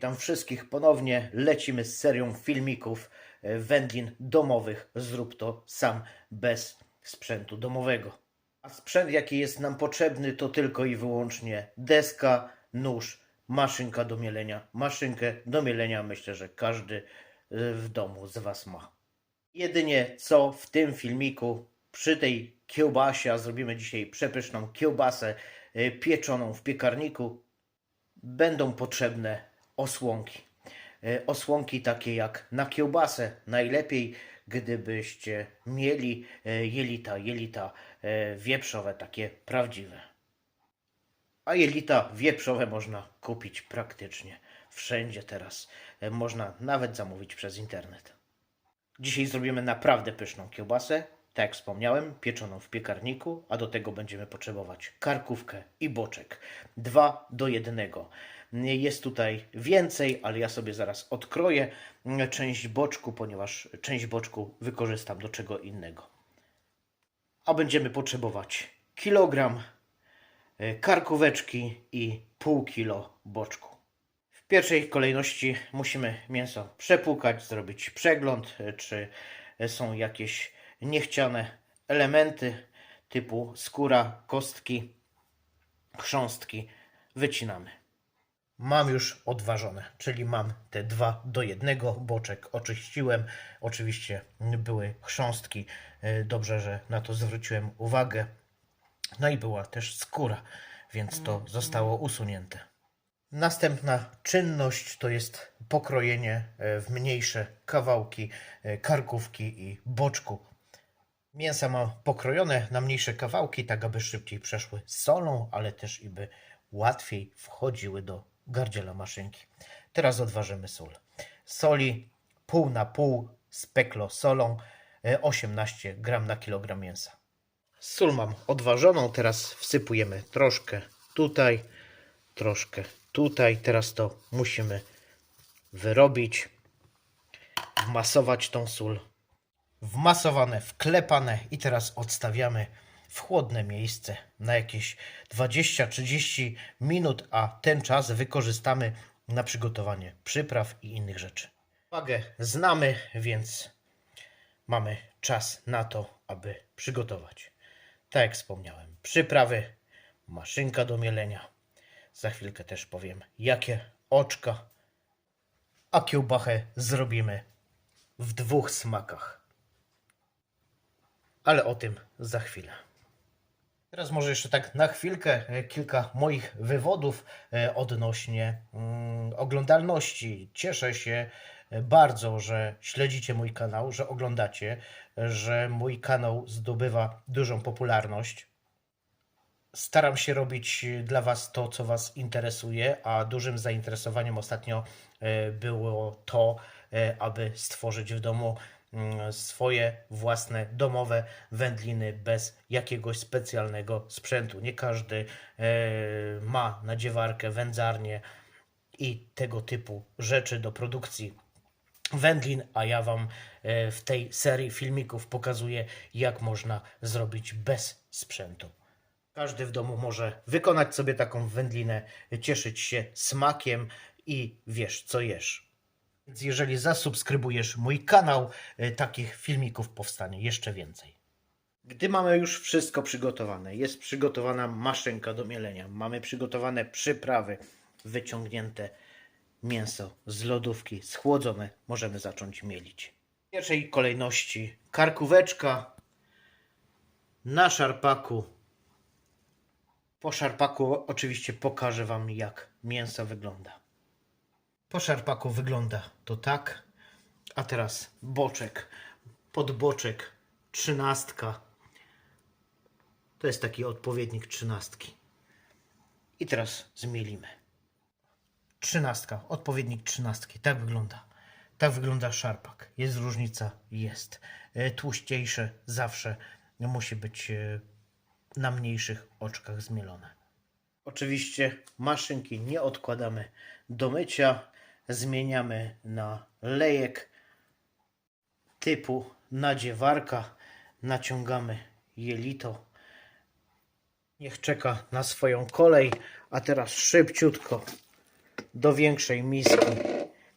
witam wszystkich ponownie. Lecimy z serią filmików e, wędlin domowych. Zrób to sam bez sprzętu domowego. A sprzęt, jaki jest nam potrzebny, to tylko i wyłącznie deska, nóż, maszynka do mielenia. Maszynkę do mielenia myślę, że każdy e, w domu z Was ma. Jedynie co w tym filmiku przy tej kiełbasie, a zrobimy dzisiaj przepyszną kiełbasę e, pieczoną w piekarniku, będą potrzebne osłonki. E, Osłonki takie jak na kiełbasę. Najlepiej, gdybyście mieli e, jelita, jelita e, wieprzowe, takie prawdziwe. A jelita wieprzowe można kupić praktycznie wszędzie teraz. Można nawet zamówić przez internet. Dzisiaj zrobimy naprawdę pyszną kiełbasę. Tak jak wspomniałem, pieczoną w piekarniku, a do tego będziemy potrzebować karkówkę i boczek. Dwa do jednego. Jest tutaj więcej, ale ja sobie zaraz odkroję część boczku, ponieważ część boczku wykorzystam do czego innego. A będziemy potrzebować kilogram e, karkóweczki i pół kilo boczku. W pierwszej kolejności musimy mięso przepłukać, zrobić przegląd, e, czy są jakieś niechciane elementy typu skóra, kostki, chrząstki. Wycinamy. Mam już odważone, czyli mam te dwa do jednego. Boczek oczyściłem. Oczywiście były chrząstki. E, Dobrze, że na to zwróciłem uwagę. No i była też skóra, więc to zostało usunięte. Następna czynność to jest pokrojenie e, w mniejsze kawałki e, karkówki i boczku. Mięsa mam pokrojone na mniejsze kawałki, tak aby szybciej przeszły solą, ale też i by łatwiej wchodziły do gardziela maszynki. Teraz odważymy sól. Soli pół na pół z peklo solą, e, 18 gram na kilogram mięsa. Sól mam odważoną, teraz wsypujemy troszkę tutaj, troszkę tutaj. Teraz to musimy wyrobić, wmasować tą sól. Wmasowane, wklepane i teraz odstawiamy w chłodne miejsce na jakieś 20-30 minut, a ten czas wykorzystamy na przygotowanie przypraw i innych rzeczy. Wagę znamy, więc mamy czas na to, aby przygotować. Tak jak wspomniałem, przyprawy, maszynka do mielenia. Za chwilkę też powiem, jakie oczka, a kiełbachę zrobimy w dwóch smakach. Ale o tym za chwilę. Teraz może jeszcze tak na chwilkę e, kilka moich wywodów e, odnośnie mm, oglądalności. Cieszę się e, bardzo, że śledzicie mój kanał, że oglądacie, że mój kanał zdobywa dużą popularność. Staram się robić dla Was to, co Was interesuje, a dużym zainteresowaniem ostatnio było to, aby stworzyć w domu swoje własne domowe wędliny bez jakiegoś specjalnego sprzętu. Nie każdy e, ma nadziewarkę, wędzarnię i tego typu rzeczy do produkcji wędlin, a ja Wam e, w tej serii filmików pokazuję, jak można zrobić bez sprzętu. Każdy w domu może wykonać sobie taką wędlinę, cieszyć się smakiem i wiesz, co jesz. Więc jeżeli zasubskrybujesz mój kanał, y, takich filmików powstanie jeszcze więcej. Gdy mamy już wszystko przygotowane, jest przygotowana maszynka do mielenia, mamy przygotowane przyprawy, wyciągnięte mięso z lodówki, schłodzone, możemy zacząć mielić. W pierwszej kolejności karkóweczka na szarpaku po szarpaku oczywiście pokażę Wam, jak mięso wygląda. Po szarpaku wygląda to tak. A teraz boczek. Podboczek trzynastka. To jest taki odpowiednik trzynastki. I teraz zmielimy. Trzynastka, odpowiednik trzynastki. Tak wygląda. Tak wygląda szarpak. Jest różnica? Jest. E, Tłuściejsze zawsze musi być e, na mniejszych oczkach zmielone. Oczywiście maszynki nie odkładamy do mycia. Zmieniamy na lejek typu nadziewarka. Naciągamy jelito. Niech czeka na swoją kolej. A teraz szybciutko do większej miski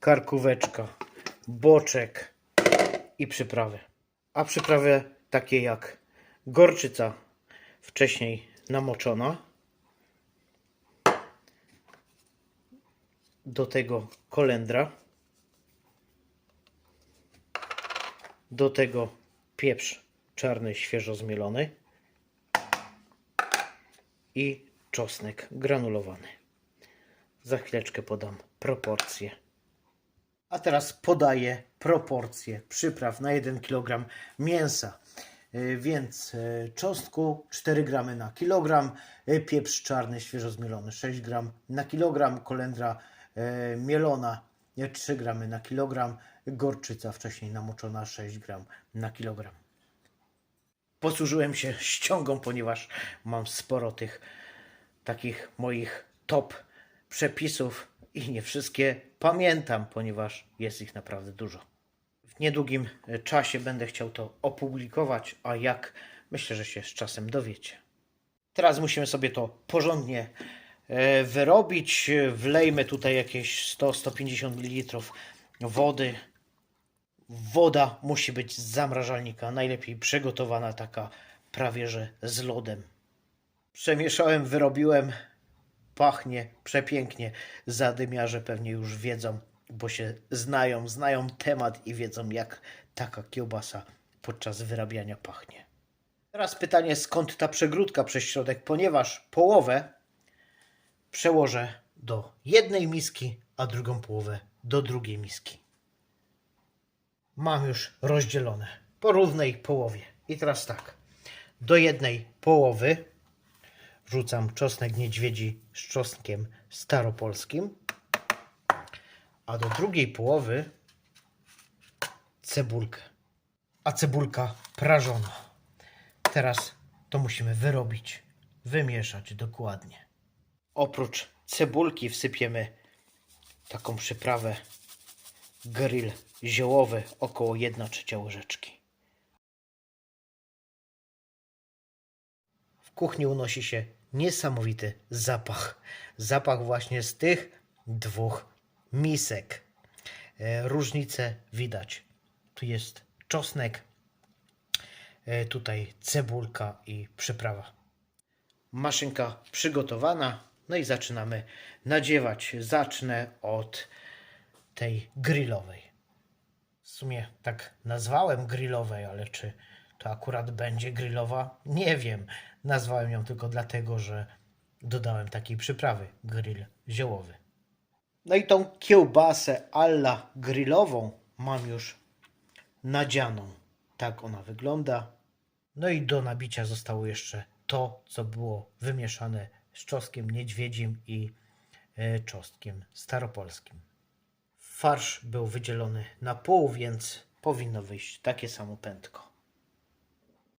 karkóweczka, boczek i przyprawy. A przyprawy takie jak gorczyca wcześniej namoczona. Do tego kolendra. Do tego pieprz czarny, świeżo zmielony i czosnek granulowany. Za chwileczkę podam proporcje. A teraz podaję proporcje przypraw na 1 kg mięsa. Y, Więc y, czosnku 4 g na kilogram, y, pieprz czarny świeżo zmielony 6 g na kilogram, kolendra mielona y, 3 g na kilogram, gorczyca wcześniej namoczona 6 g na kilogram. Posłużyłem się ściągą, ponieważ mam sporo tych takich moich top przepisów i nie wszystkie pamiętam, ponieważ jest ich naprawdę dużo. W niedługim e, czasie będę chciał to opublikować, a jak myślę, że się z czasem dowiecie. Teraz musimy sobie to porządnie e, wyrobić. Wlejmy tutaj jakieś 100-150 ml wody. Woda musi być z zamrażalnika, najlepiej przygotowana, taka prawie że z lodem. Przemieszałem, wyrobiłem. Pachnie przepięknie. Zadymiarze pewnie już wiedzą, bo się znają, znają temat i wiedzą, jak taka kiełbasa podczas wyrabiania pachnie. Teraz pytanie, skąd ta przegródka przez środek, ponieważ połowę przełożę do jednej miski, a drugą połowę do drugiej miski. Mam już rozdzielone po równej połowie. I teraz tak, do jednej połowy wrzucam czosnek niedźwiedzi z czosnkiem staropolskim, a do drugiej połowy cebulkę. A cebulka prażona. Teraz to musimy wyrobić, wymieszać dokładnie. Oprócz cebulki wsypiemy taką przyprawę grill ziołowy, około 1 trzecia łyżeczki. W kuchni unosi się niesamowity zapach. Zapach właśnie z tych dwóch misek. E, Różnicę widać. Tu jest czosnek, e, tutaj cebulka i przyprawa. Maszynka przygotowana. No i zaczynamy nadziewać. Zacznę od tej grillowej. W sumie tak nazwałem grillowej, ale czy to akurat będzie grillowa? Nie wiem. Nazwałem ją tylko dlatego, że dodałem takiej przyprawy grill ziołowy. No i tą kiełbasę alla grillową mam już nadzianą. Tak ona wygląda. No i do nabicia zostało jeszcze to, co było wymieszane z czosnkiem niedźwiedzim i e, czosnkiem staropolskim. Farsz był wydzielony na pół, więc powinno wyjść takie samo pętko.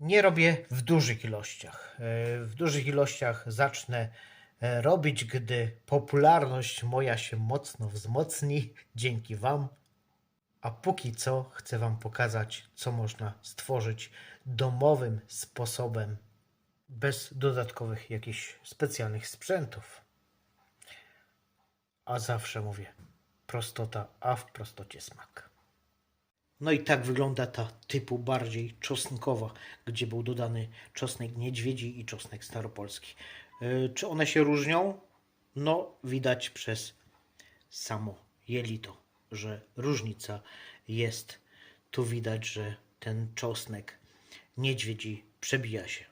Nie robię w dużych ilościach. E, W dużych ilościach zacznę e, robić, gdy popularność moja się mocno wzmocni dzięki Wam. A póki co chcę Wam pokazać, co można stworzyć domowym sposobem, bez dodatkowych jakichś specjalnych sprzętów. A zawsze mówię, prostota, a w prostocie smak. No i tak wygląda ta typu bardziej czosnkowa, gdzie był dodany czosnek niedźwiedzi i czosnek staropolski. Yy, Czy one się różnią? No, widać przez samo jelito, że różnica jest. Tu widać, że ten czosnek niedźwiedzi przebija się.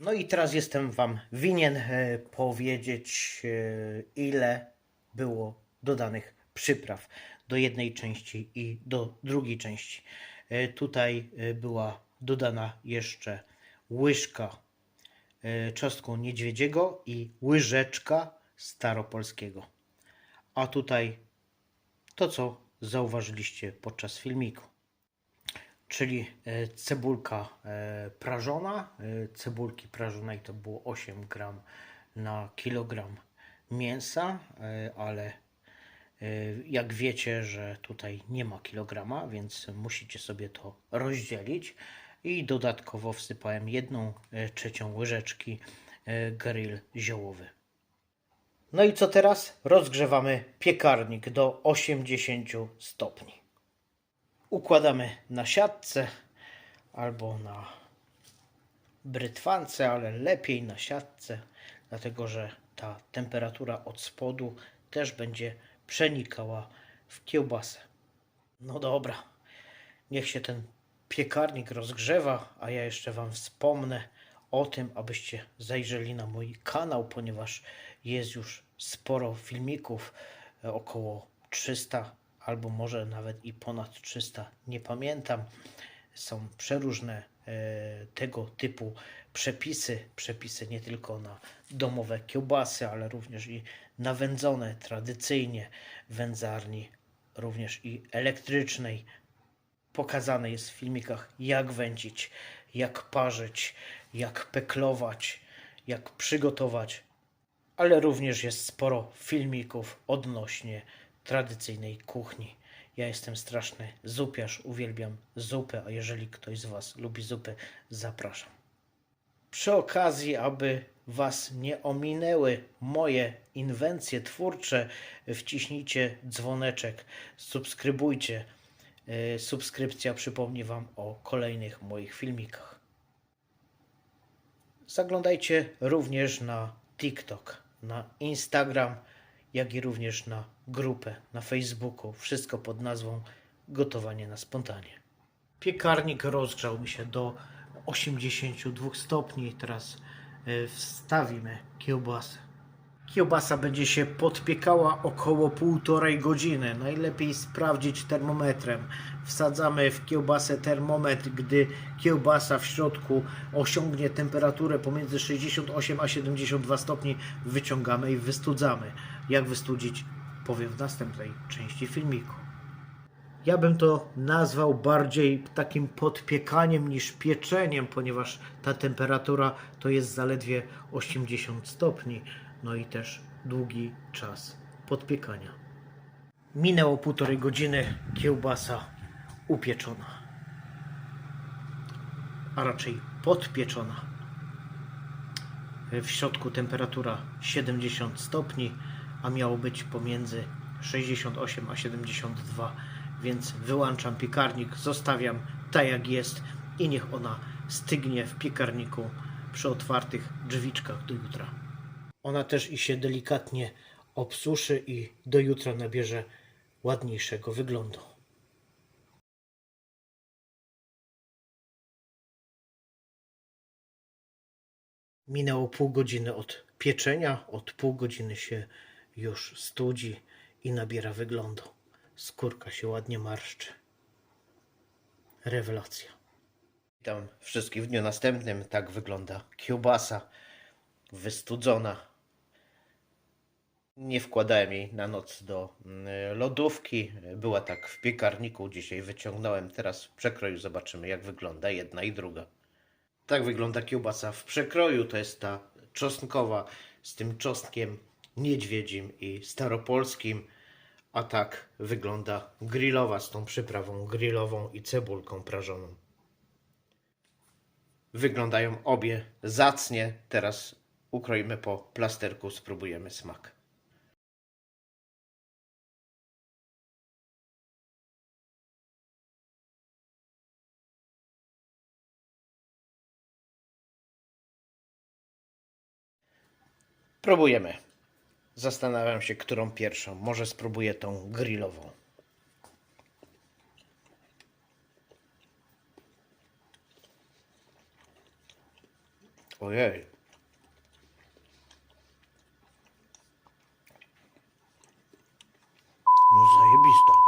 No i teraz jestem Wam winien e, powiedzieć, e, ile było dodanych przypraw do jednej części i do drugiej części. E, Tutaj była dodana jeszcze łyżka czosnku niedźwiedziego i łyżeczka staropolskiego. A tutaj to, co zauważyliście podczas filmiku czyli e, cebulka e, prażona. E, Cebulki prażonej to było 8 gram na kilogram mięsa, ale jak wiecie, że tutaj nie ma kilograma, więc musicie sobie to rozdzielić. I dodatkowo wsypałem jedną trzecią łyżeczki grill ziołowy. No i co teraz? Rozgrzewamy piekarnik do 80 stopni. Układamy na siatce albo na brytwance, ale lepiej na siatce, dlatego że ta temperatura od spodu też będzie przenikała w kiełbasę. No dobra, niech się ten piekarnik rozgrzewa, a ja jeszcze Wam wspomnę o tym, abyście zajrzeli na mój kanał, ponieważ jest już sporo filmików, e, około 300 albo może nawet i ponad 300, nie pamiętam. Są przeróżne e, tego typu przepisy, przepisy nie tylko na domowe kiełbasy, ale również i na wędzone tradycyjnie wędzarni, również i elektrycznej, pokazane jest w filmikach, jak wędzić, jak parzyć, jak peklować, jak przygotować, ale również jest sporo filmików odnośnie tradycyjnej kuchni. Ja jestem straszny zupiarz, uwielbiam zupę, a jeżeli ktoś z Was lubi zupę, zapraszam. Przy okazji, aby Was nie ominęły moje inwencje twórcze, wciśnijcie dzwoneczek, subskrybujcie. Yy, Subskrypcja przypomni Wam o kolejnych moich filmikach. Zaglądajcie również na TikTok, na Instagram, jak i również na grupę na Facebooku. Wszystko pod nazwą Gotowanie na spontanie. Piekarnik rozgrzał mi się do 82 stopni. Teraz y, wstawimy kiełbasę. Kiełbasa będzie się podpiekała około półtorej godziny. Najlepiej sprawdzić termometrem. Wsadzamy w kiełbasę termometr, gdy kiełbasa w środku osiągnie temperaturę pomiędzy 68 a 72 stopni. Wyciągamy i wystudzamy. Jak wystudzić, powiem w następnej części filmiku. Ja bym to nazwał bardziej takim podpiekaniem niż pieczeniem, ponieważ ta temperatura to jest zaledwie 80 stopni, no i też długi czas podpiekania. Minęło półtorej godziny, kiełbasa upieczona, a raczej podpieczona. W środku temperatura 70 stopni, a miało być pomiędzy 68 a 72, więc wyłączam piekarnik, zostawiam tak jak jest i niech ona stygnie w piekarniku przy otwartych drzwiczkach do jutra. Ona też i się delikatnie obsuszy i do jutra nabierze ładniejszego wyglądu. Minęło pół godziny od pieczenia, od pół godziny się już studzi i nabiera wyglądu. Skórka się ładnie marszczy. Rewelacja. Witam wszystkich w dniu następnym. Tak wygląda kiełbasa wystudzona. Nie wkładałem jej na noc do mm, lodówki. Była tak w piekarniku. Dzisiaj wyciągnąłem. Teraz w przekroju zobaczymy, jak wygląda jedna i druga. Tak wygląda kiełbasa w przekroju. To jest ta czosnkowa z tym czosnkiem niedźwiedzim i staropolskim. A tak wygląda grillowa z tą przyprawą grillową i cebulką prażoną. Wyglądają obie zacnie. Teraz ukroimy po plasterku, spróbujemy smak. Próbujemy. Zastanawiam się, którą pierwszą. Może spróbuję tą grillową. Ojej. No zajebista.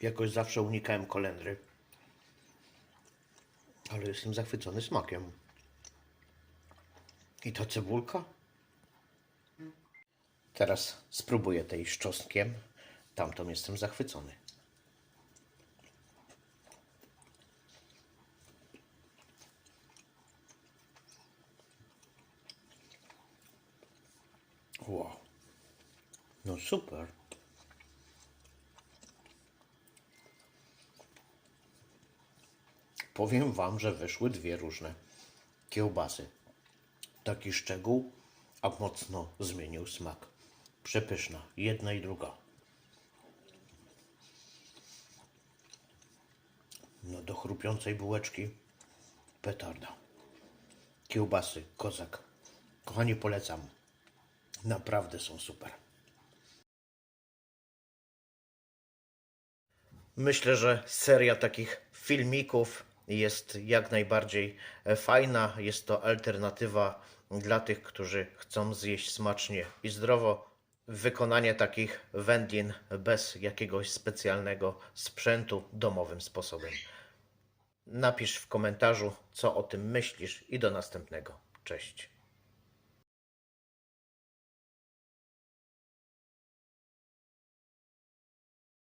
Jakoś zawsze unikałem kolendry. Ale jestem zachwycony smakiem. I ta cebulka? Teraz spróbuję tej z czosnkiem. Tamtą jestem zachwycony. Wow. No super. Powiem Wam, że wyszły dwie różne kiełbasy. Taki szczegół, a mocno zmienił smak. Przepyszna, jedna i druga. No do chrupiącej bułeczki petarda. Kiełbasy, kozak. Kochani, polecam. Naprawdę są super. Myślę, że seria takich filmików jest jak najbardziej e, fajna. Jest to alternatywa dla tych, którzy chcą zjeść smacznie i zdrowo. Wykonanie takich wędlin bez jakiegoś specjalnego sprzętu domowym sposobem. Napisz w komentarzu, co o tym myślisz i do następnego. Cześć.